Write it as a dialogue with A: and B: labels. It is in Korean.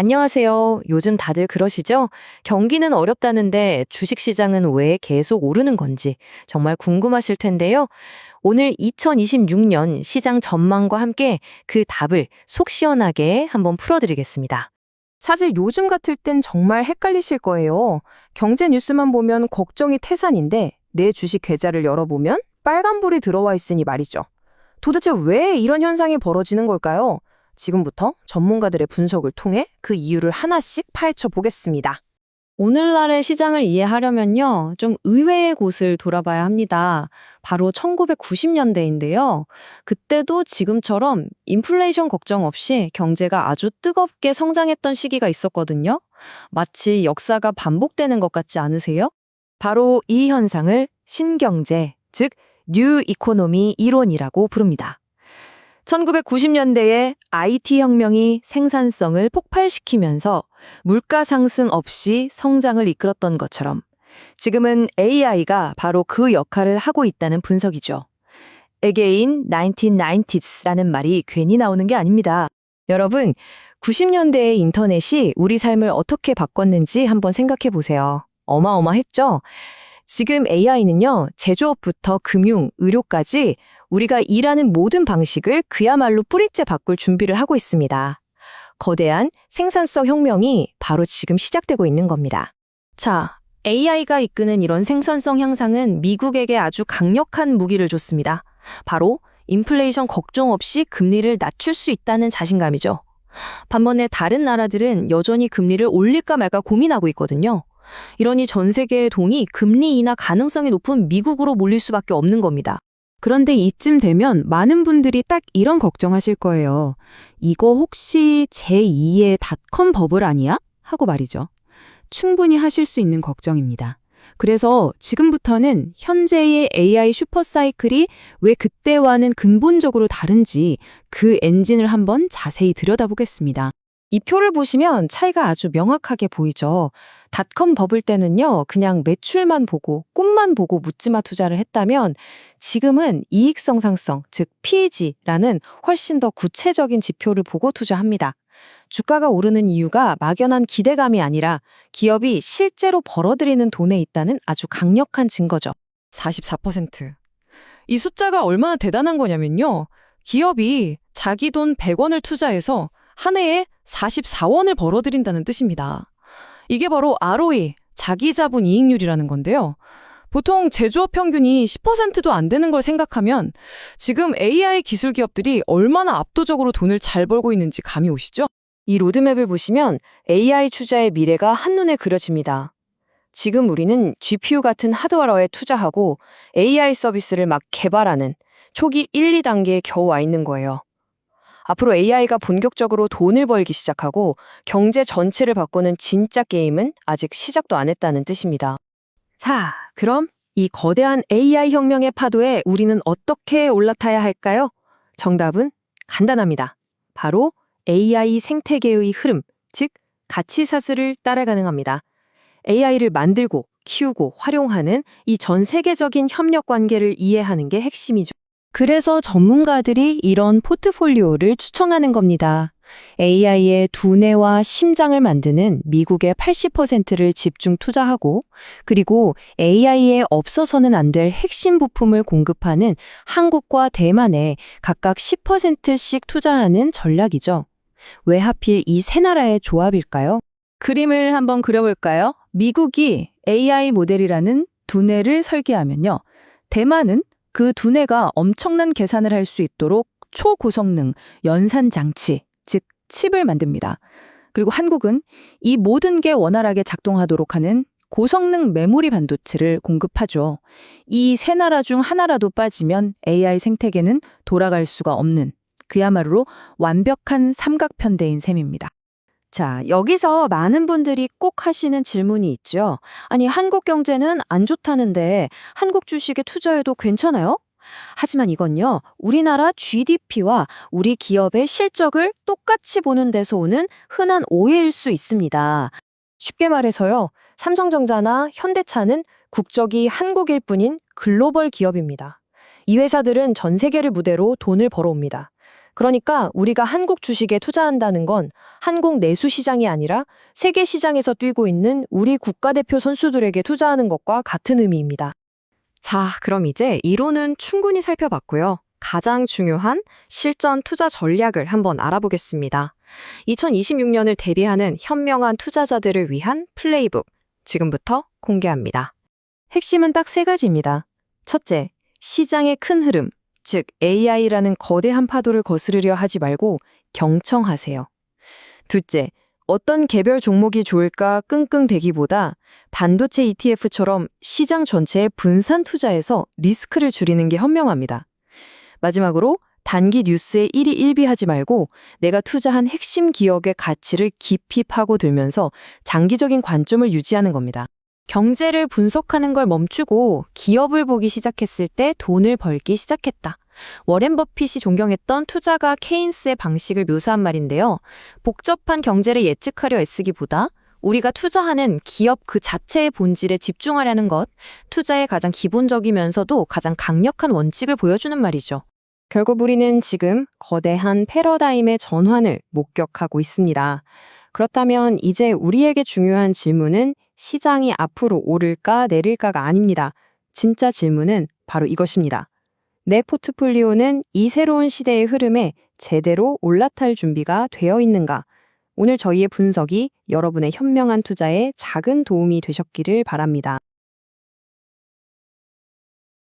A: 안녕하세요. 요즘 다들 그러시죠? 경기는 어렵다는데 주식시장은 왜 계속 오르는 건지 정말 궁금하실 텐데요. 오늘 2026년 시장 전망과 함께 그 답을 속 시원하게 한번 풀어드리겠습니다.
B: 사실 요즘 같을 땐 정말 헷갈리실 거예요. 경제 뉴스만 보면 걱정이 태산인데 내 주식 계좌를 열어보면 빨간불이 들어와 있으니 말이죠. 도대체 왜 이런 현상이 벌어지는 걸까요? 지금부터 전문가들의 분석을 통해 그 이유를 하나씩 파헤쳐 보겠습니다.
A: 오늘날의 시장을 이해하려면요, 좀 의외의 곳을 돌아봐야 합니다. 바로 1990년대인데요. 그때도 지금처럼 인플레이션 걱정 없이 경제가 아주 뜨겁게 성장했던 시기가 있었거든요. 마치 역사가 반복되는 것 같지 않으세요? 바로 이 현상을 신경제, 즉, 뉴 이코노미 이론이라고 부릅니다. 1990년대에 IT 혁명이 생산성을 폭발시키면서 물가 상승 없이 성장을 이끌었던 것처럼 지금은 AI가 바로 그 역할을 하고 있다는 분석이죠. Again 1990s라는 말이 괜히 나오는 게 아닙니다. 여러분, 90년대의 인터넷이 우리 삶을 어떻게 바꿨는지 한번 생각해 보세요. 어마어마했죠? 지금 AI는요, 제조업부터 금융, 의료까지 우리가 일하는 모든 방식을 그야말로 뿌리째 바꿀 준비를 하고 있습니다. 거대한 생산성 혁명이 바로 지금 시작되고 있는 겁니다. 자, AI가 이끄는 이런 생산성 향상은 미국에게 아주 강력한 무기를 줬습니다. 바로 인플레이션 걱정 없이 금리를 낮출 수 있다는 자신감이죠. 반면에 다른 나라들은 여전히 금리를 올릴까 말까 고민하고 있거든요. 이러니 전 세계의 돈이 금리 인하 가능성이 높은 미국으로 몰릴 수밖에 없는 겁니다.
B: 그런데 이쯤 되면 많은 분들이 딱 이런 걱정하실 거예요. 이거 혹시 제2의 닷컴 버블 아니야? 하고 말이죠. 충분히 하실 수 있는 걱정입니다. 그래서 지금부터는 현재의 AI 슈퍼사이클이 왜 그때와는 근본적으로 다른지 그 엔진을 한번 자세히 들여다보겠습니다.
A: 이 표를 보시면 차이가 아주 명확하게 보이죠. 닷컴 버블 때는요, 그냥 매출만 보고 꿈만 보고 묻지마 투자를 했다면 지금은 이익성 상성, 즉 PEG라는 훨씬 더 구체적인 지표를 보고 투자합니다. 주가가 오르는 이유가 막연한 기대감이 아니라 기업이 실제로 벌어들이는 돈에 있다는 아주 강력한 증거죠. 44%. 이 숫자가 얼마나 대단한 거냐면요. 기업이 자기 돈 100원을 투자해서 한 해에 44원을 벌어들인다는 뜻입니다. 이게 바로 ROE, 자기 자본 이익률이라는 건데요. 보통 제조업 평균이 10%도 안 되는 걸 생각하면 지금 AI 기술 기업들이 얼마나 압도적으로 돈을 잘 벌고 있는지 감이 오시죠? 이 로드맵을 보시면 AI 투자의 미래가 한눈에 그려집니다. 지금 우리는 GPU 같은 하드웨어에 투자하고 AI 서비스를 막 개발하는 초기 1, 2단계에 겨우 와 있는 거예요. 앞으로 AI가 본격적으로 돈을 벌기 시작하고 경제 전체를 바꾸는 진짜 게임은 아직 시작도 안 했다는 뜻입니다. 자, 그럼 이 거대한 AI 혁명의 파도에 우리는 어떻게 올라타야 할까요? 정답은 간단합니다. 바로 AI 생태계의 흐름, 즉 가치 사슬을 따라 가능합니다. AI를 만들고 키우고 활용하는 이 전 세계적인 협력 관계를 이해하는 게 핵심이죠. 그래서 전문가들이 이런 포트폴리오를 추천하는 겁니다. AI의 두뇌와 심장을 만드는 미국의 80%를 집중 투자하고 그리고 AI에 없어서는 안 될 핵심 부품을 공급하는 한국과 대만에 각각 10%씩 투자하는 전략이죠. 왜 하필 이 세 나라의 조합일까요?
C: 그림을 한번 그려볼까요? 미국이 AI 모델이라는 두뇌를 설계하면요. 대만은 그 두뇌가 엄청난 계산을 할 수 있도록 초고성능 연산 장치, 즉 칩을 만듭니다. 그리고 한국은 이 모든 게 원활하게 작동하도록 하는 고성능 메모리 반도체를 공급하죠. 이 세 나라 중 하나라도 빠지면 AI 생태계는 돌아갈 수가 없는 그야말로 완벽한 삼각편대인 셈입니다.
A: 자, 여기서 많은 분들이 꼭 하시는 질문이 있죠. 아니, 한국 경제는 안 좋다는데 한국 주식에 투자해도 괜찮아요? 하지만 이건요, 우리나라 GDP와 우리 기업의 실적을 똑같이 보는 데서 오는 흔한 오해일 수 있습니다. 쉽게 말해서요, 삼성전자나 현대차는 국적이 한국일 뿐인 글로벌 기업입니다. 이 회사들은 전 세계를 무대로 돈을 벌어옵니다. 그러니까 우리가 한국 주식에 투자한다는 건 한국 내수 시장이 아니라 세계 시장에서 뛰고 있는 우리 국가대표 선수들에게 투자하는 것과 같은 의미입니다. 자, 그럼 이제 이론은 충분히 살펴봤고요. 가장 중요한 실전 투자 전략을 한번 알아보겠습니다. 2026년을 대비하는 현명한 투자자들을 위한 플레이북, 지금부터 공개합니다. 핵심은 딱 세 가지입니다. 첫째, 시장의 큰 흐름, 즉 AI라는 거대한 파도를 거스르려 하지 말고 경청하세요. 둘째, 어떤 개별 종목이 좋을까 끙끙대기보다 반도체 ETF처럼 시장 전체에 분산 투자해서 리스크를 줄이는 게 현명합니다. 마지막으로 단기 뉴스에 일희 일비하지 말고 내가 투자한 핵심 기업의 가치를 깊이 파고들면서 장기적인 관점을 유지하는 겁니다. 경제를 분석하는 걸 멈추고 기업을 보기 시작했을 때 돈을 벌기 시작했다. 워렌 버핏이 존경했던 투자가 케인스의 방식을 묘사한 말인데요. 복잡한 경제를 예측하려 애쓰기보다 우리가 투자하는 기업 그 자체의 본질에 집중하려는 것, 투자의 가장 기본적이면서도 가장 강력한 원칙을 보여주는 말이죠. 결국 우리는 지금 거대한 패러다임의 전환을 목격하고 있습니다. 그렇다면 이제 우리에게 중요한 질문은 시장이 앞으로 오를까 내릴까가 아닙니다. 진짜 질문은 바로 이것입니다. 내 포트폴리오는 이 새로운 시대의 흐름에 제대로 올라탈 준비가 되어 있는가? 오늘 저희의 분석이 여러분의 현명한 투자에 작은 도움이 되셨기를 바랍니다.